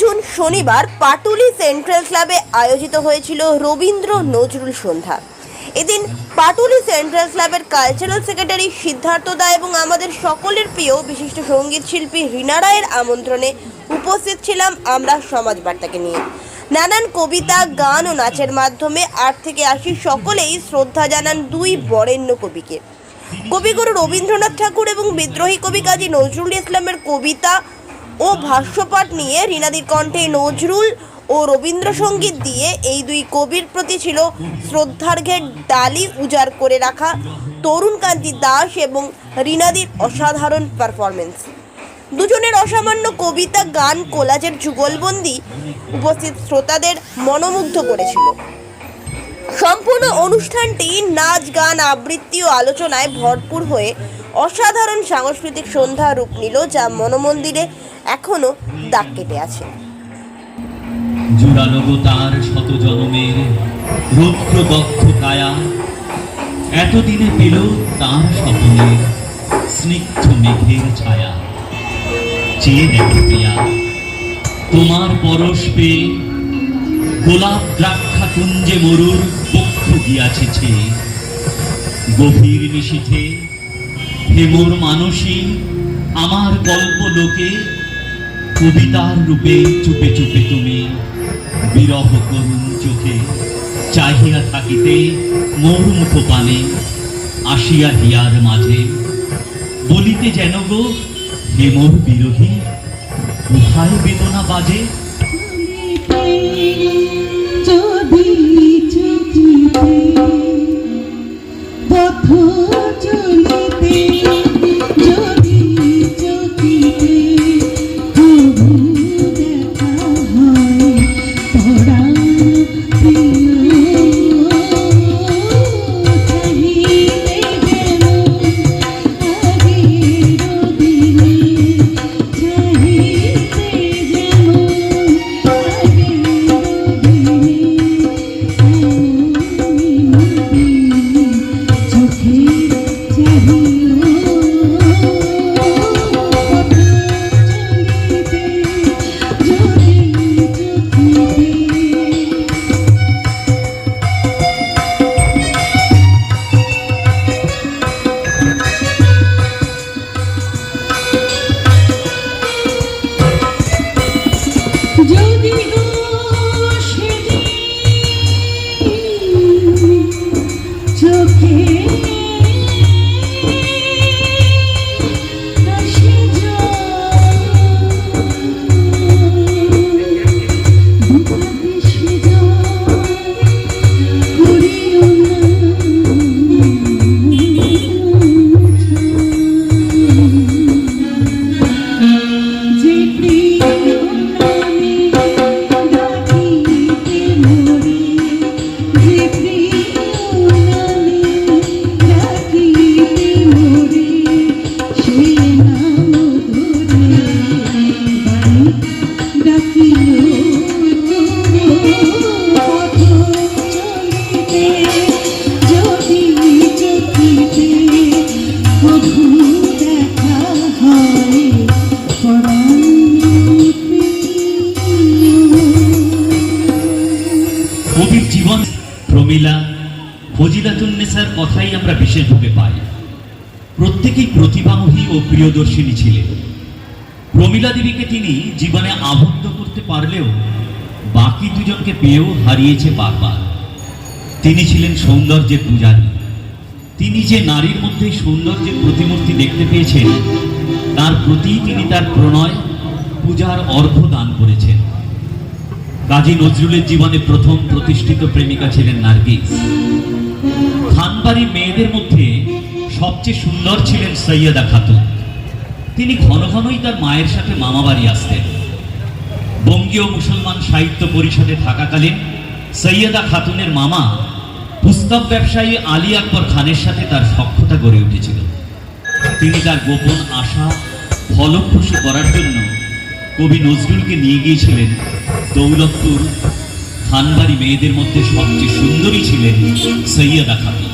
June শনিবার Patuli central ক্লাবে আয়োজিত হয়েছিল রবীন্দ্র নজরুল সন্ধ্যা। এদিন পাটুলি সেন্ট্রাল ক্লাবের কালচারাল সেক্রেটারি সিদ্ধার্থ দা এবং আমাদের সকলের প্রিয় বিশিষ্ট সংগীত শিল্পী রীনা রায়ের আমন্ত্রণে উপস্থিত ছিলাম আমরা সমাজ বার্তাকে নিয়ে। নানান কবিতা, গান ও নাচের মাধ্যমে আট থেকে আশি সকলেই শ্রদ্ধা জানান দুই বরেণ্য কবিকে। কবিগুরু রবীন্দ্রনাথ ঠাকুর এবং বিদ্রোহী কবি কাজী নজরুল ইসলামের কবিতা ও ভাষ্যপাঠ নিয়ে রীনাদির কণ্ঠে নজরুল ও রবীন্দ্রসঙ্গীত দিয়ে এই দুই কবির প্রতি ছিল শ্রদ্ধার্ঘের ডালি উজাড় করে রাখা তরুণ কান্তি দাস এবং রীনাদির অসাধারণ পারফরমেন্স দুজনের অসামান্য কবিতা, গান, কোলাজের যুগলবন্দি উপস্থিত শ্রোতাদের মনোমুগ্ধ করেছিল। সম্পূর্ণ অনুষ্ঠানটি নাচ, গান, আবৃত্তি ও আলোচনায় ভরপুর হয়ে অসাধারণ সাংস্কৃতিক সন্ধ্যা রূপ নিল, যা মনোমন্দিরে এখনও দাগ কেটে আছে। জুড়ালো গো তার শত জনমের রৌদ্র দগ্ধ কায়া। এতদিনে পেল তার স্বপনের স্নিগ্ধ মেঘের ছায়া। চেয়ে তোমার পরশ পেয়ে গোলাপ দ্রাক্ষা কুঞ্জে মরুর পক্ষ গিয়াছে ছেয়ে। গভীর নিশীথে হেমোর মানসী, আমার গল্প লোকে কবিতার রূপে চুপে চুপে তুমি বিরহ করুণ চোখে চাহিয়া থাকিতে মোর মুখ পানে আসিয়া হিয়ার মাঝে বলিতে যেন গো, হে মোর বিরোহী কোথায় বেদনা বাজে? ফজিলাতুন্নেসার কথাই আমরা বিশেষভাবে পাই। প্রত্যেকেই প্রতিভামহী ও প্রিয়দর্শিনী ছিলেন। প্রমিলা দেবীকে তিনি জীবনে আবদ্ধ করতে পারলেও বাকি দুজনকে পেয়েও হারিয়েছে বারবার। তিনি ছিলেন সৌন্দর্যের পূজারী। তিনি যে নারীর মধ্যে সৌন্দর্যের প্রতিমূর্তি দেখতে পেয়েছেন, তার প্রতি তিনি তার প্রণয়, পূজার অর্ঘ্য দান করেছেন। কাজী নজরুলের জীবনে প্রথম প্রতিষ্ঠিত প্রেমিকা ছিলেন নার্গিস। খানবাড়ির মেয়েদের মধ্যে সবচেয়ে সুন্দর ছিলেন সৈয়দা খাতুন। তিনি ঘন ঘনই তার মায়ের সাথে মামা বাড়ি আসতেন। বঙ্গীয় মুসলমান সাহিত্য পরিষদে থাকাকালীন সৈয়দা খাতুনের মামা পুস্তক ব্যবসায়ী আলী আকবর খানের সাথে তার সক্ষতা গড়ে উঠেছিল। তিনি তার গোপন আশা, ফলপ্রসূ করার জন্য কবি নজরুলকে নিয়ে গিয়েছিলেন দৌলতপুর। খানবাড়ি মেয়েদের মধ্যে সবচেয়ে সুন্দরী ছিলেন সৈয়দা খাতুন।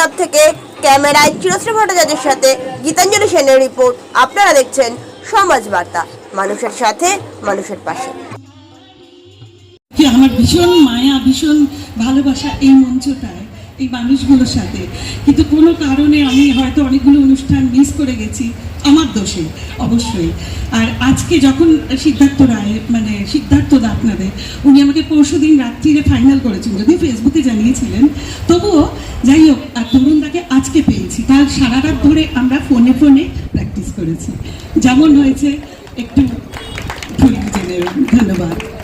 রাতে তুমি ক্যামেরায় চিরশ্রী ভট্টাচার্যের সাথে গীতাঞ্জলি সেনের রিপোর্ট। আপনারা দেখছেন সমাজ বার্তা। মানুষের সাথে, মানুষের পাশে। আমার ভীষণ মায়া, ভীষণ ভালোবাসা এই মঞ্চটায়, এই মানুষগুলোর সাথে। কিন্তু কোনো কারণে আমি হয়তো অনেকগুলো অনুষ্ঠান মিস করে গেছি। আমার দোষে, অবশ্যই। আর আজকে যখন সিদ্ধার্থ রায় মানে সিদ্ধার্থ দা আপনাদের, উনি আমাকে পরশু দিন রাত্রিরে ফাইনাল করেছেন, যদিও ফেসবুকে জানিয়েছিলেন, তবুও যাই হোক, আর তরুণদাকে আজকে পেয়েছি। কাল সারা রাত ধরে আমরা ফোনে ফোনে প্র্যাকটিস করেছি। যেমন হয়েছে, একটু ধন্যবাদ।